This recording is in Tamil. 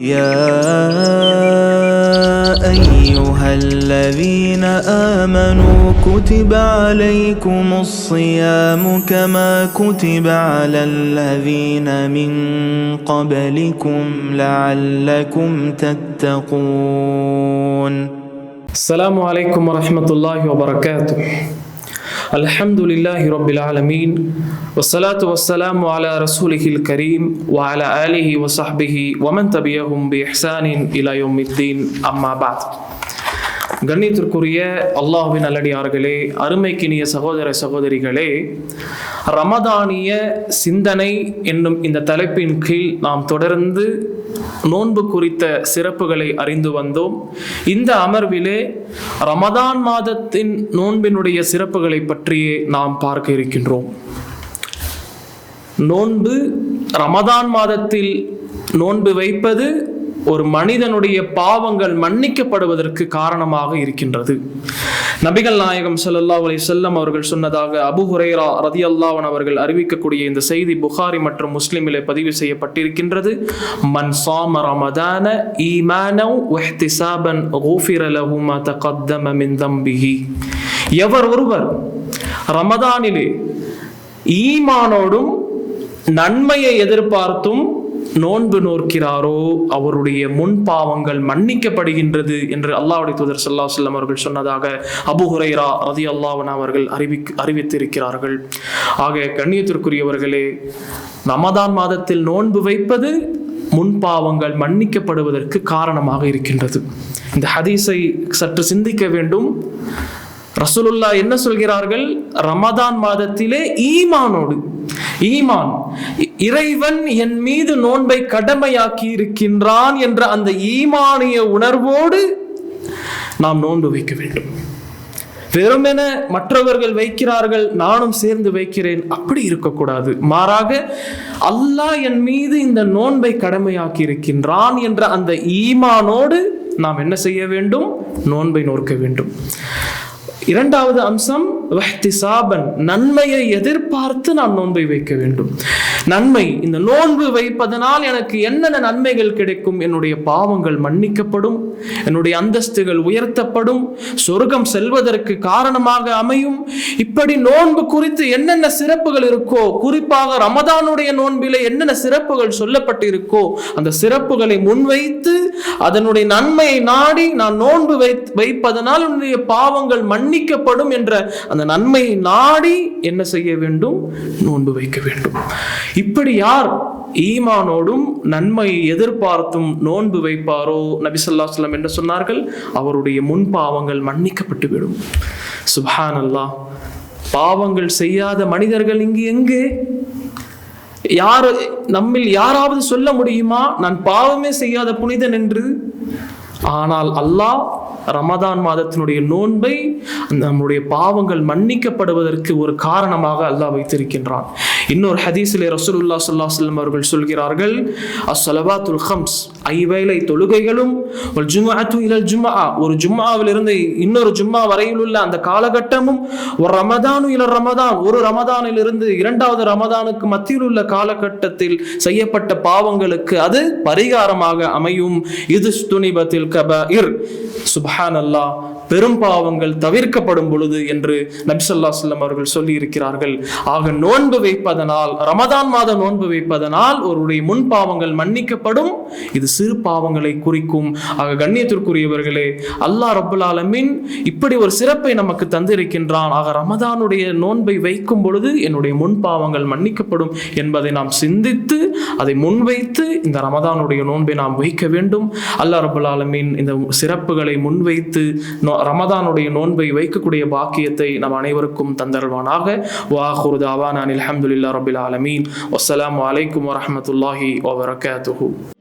يا أيها الذين آمنوا كتب عليكم الصيام كما كتب على الذين من قبلكم لعلكم تتقون. السلام عليكم ورحمة الله وبركاته. الحمد لله رب العالمين والصلاة والسلام على رسوله الكريم وعلى آله وصحبه ومن تبعهم بإحسان إلى يوم الدين أما بعد. கண்ணியத்திற்குரிய அல்லாஹ்வின் நல்லடியார்களே அருமைக்கினிய சகோதர சகோதரிகளே ரமதானிய சிந்தனை என்னும் இந்த தலைப்பின் கீழ் நாம் தொடர்ந்து நோன்பு குறித்த சிறப்புகளை அறிந்து வந்தோம். இந்த அமர்விலே ரமதான் மாதத்தின் நோன்பினுடைய சிறப்புகளை பற்றியே நாம் பார்க்க இருக்கின்றோம். நோன்பு ரமதான் மாதத்தில் நோன்பு வைப்பது ஒரு மனிதனுடைய பாவங்கள் மன்னிக்கப்படுவதற்கு காரணமாக இருக்கின்றது. நபிகள் நாயகம் சல்லா அலி செல்லம் அவர்கள் சொன்னதாக அபு ஹுரேரா ரதி அல்லாவன் அவர்கள் அறிவிக்கக்கூடிய இந்த செய்தி புகாரி மற்றும் முஸ்லிமிலே பதிவு செய்யப்பட்டிருக்கின்றது. மன் சாம ரமதான ஈமானவ் உஹ்தி சாபன் லஹு தகத்தம மின் தம்பிஹி. எவர் ஒருவர் ரமதானிலே ஈமானோடும் நன்மையை எதிர்பார்த்தும் நோன்பு நோக்கிறாரோ அவருடைய முன் பாவங்கள் மன்னிக்கப்படுகின்றது என்று அல்லாவுடைய தூதர் சல்லா செல்லம் அவர்கள் சொன்னதாக அபு ஹுரைரா ரதி அல்லாஹன் அவர்கள் அறிவி அறிவித்திருக்கிறார்கள். ஆக கண்ணியத்திற்குரியவர்களே ரமதான் மாதத்தில் நோன்பு வைப்பது முன்பாவங்கள் மன்னிக்கப்படுவதற்கு காரணமாக இருக்கின்றது. இந்த ஹதீஸை சற்று சிந்திக்க வேண்டும். ரசூலுல்லா என்ன சொல்கிறார்கள்? ரமதான் மாதத்திலே ஈமானோடு ஈமான் இறைவன் என் மீது நோன்பை கடமையாக்கி இருக்கின்றான் என்ற அந்த ஈமானிய உணர்வோடு நாம் நோன்பு வைக்க வேண்டும். வெறுமென மற்றவர்கள் வைக்கிறார்கள் நானும் சேர்ந்து வைக்கிறேன் அப்படி இருக்கக்கூடாது. மாறாக அல்லாஹ் என் மீது இந்த நோன்பை கடமையாக்கி இருக்கின்றான் என்ற அந்த ஈமானோடு நாம் என்ன செய்ய வேண்டும்? நோன்பை நோக்க வேண்டும். இரண்டாவது அம்சம் வஹ்திசாபன் நன்மையை எதிர்பார்த்து நாம் நோன்பை வைக்க வேண்டும். நன்மை இந்த நோன்பு வைப்பதனால் எனக்கு என்னென்ன நன்மைகள் கிடைக்கும்? என்னுடைய பாவங்கள் மன்னிக்கப்படும் என்னுடைய அந்தஸ்துகள் உயர்த்தப்படும் சொர்க்கம் செல்வதற்கு காரணமாக அமையும். இப்படி நோன்பு குறித்து என்னென்ன சிறப்புகள் இருக்கோ குறிப்பாக ரமதானுடைய நோன்பிலே என்னென்ன சிறப்புகள் சொல்லப்பட்டு இருக்கோ அந்த சிறப்புகளை முன்வைத்து அதனுடைய நன்மையை நாடி நான் நோன்பு வை வைப்பதனால் என்னுடைய பாவங்கள் மன்னிக்கப்படும் என்ற அந்த நன்மையை நாடி என்ன செய்ய வேண்டும்? நோன்பு வைக்க வேண்டும். இப்படி யார் ஈமானோடும் நன்மையை எதிர்பார்த்தும் நோன்பு வைப்பாரோ? நபிசல்லா சொல்லம் என்ன சொன்னார்கள் அவருடைய முன் பாவங்கள் மன்னிக்கப்பட்டு விடும். சுப்ஹான் அல்லாஹ் பாவங்கள் செய்யாத மனிதர்கள் இங்கு எங்கே? யார் நம்மில் யாராவது சொல்ல முடியுமா? நான் பாவமே செய்யாத புனிதன் என்று. ஆனால் அல்லாஹ் ரமதான் மாதத்தினுடைய நோன்பை நம்முடைய பாவங்கள் மன்னிக்கப்படுவதற்கு ஒரு காரணமாக அல்லாஹ் வைத்திருக்கின்றான். இன்னொரு ஹதீஸிலே ரசூலுல்லா ஸல்லல்லாஹு அலைஹி அவர்கள் சொல்கிறார்கள் அஸ்ஸலவாத்துல் ஹம்ஸ் ஐவேளை தொழுகைகளும் ஒரு ஜும்அத்து இலல் ஜும்மா ஒரு ஜும்மாவிலிருந்து இன்னொரு ஜும்மா வரையில் உள்ள அந்த காலகட்டமும் ஒரு ரமதானு இல ரமதான். ஒரு ரமதானில் இருந்து இரண்டாவது ரமதானுக்கு மத்தியில் உள்ள காலகட்டத்தில் செய்யப்பட்ட பாவங்களுக்கு அது பரிகாரமாக அமையும். இது துணிபத்தில் கபீர் சுபஹான் அல்லாஹ் பெரும் பாவங்கள் தவிர்க்கப்படும் பொழுது என்று நபிசல்லா செல்லம் அவர்கள் சொல்லி இருக்கிறார்கள் ஆக நோன்பு வைப்பதனால் ரமதான் மாதம் நோன்பு வைப்பதனால் ஒருவருடைய முன் பாவங்கள் மன்னிக்கப்படும். இது சிறு பாவங்களை குறிக்கும். ஆக கண்ணியத்திற்குரியவர்களே அல்லாஹ் ரபுல் ஆலமின் இப்படி ஒரு சிறப்பை நமக்கு தந்திருக்கின்றான். ஆக ரமதானுடைய நோன்பை வைக்கும் பொழுது என்னுடைய முன் பாவங்கள் மன்னிக்கப்படும் என்பதை நாம் சிந்தித்து அதை முன்வைத்து இந்த ரமதானுடைய நோன்பை நாம் வைக்க வேண்டும். அல்லா ரபுல் ஆலமின் இந்த சிறப்புகளை முன்வைத்து ரமதானுடைய நோன்பை வைக்கக்கூடிய பாக்கியத்தை நம் அனைவருக்கும் தந்தருவானாக வாஹுரு தாவான் அனில் அஹமதுல்லா ரபில் ஆலமீன். வஸ்ஸலாமு வலைக்கம் வரமத்துல்லாஹி வபரகாத்துஹு.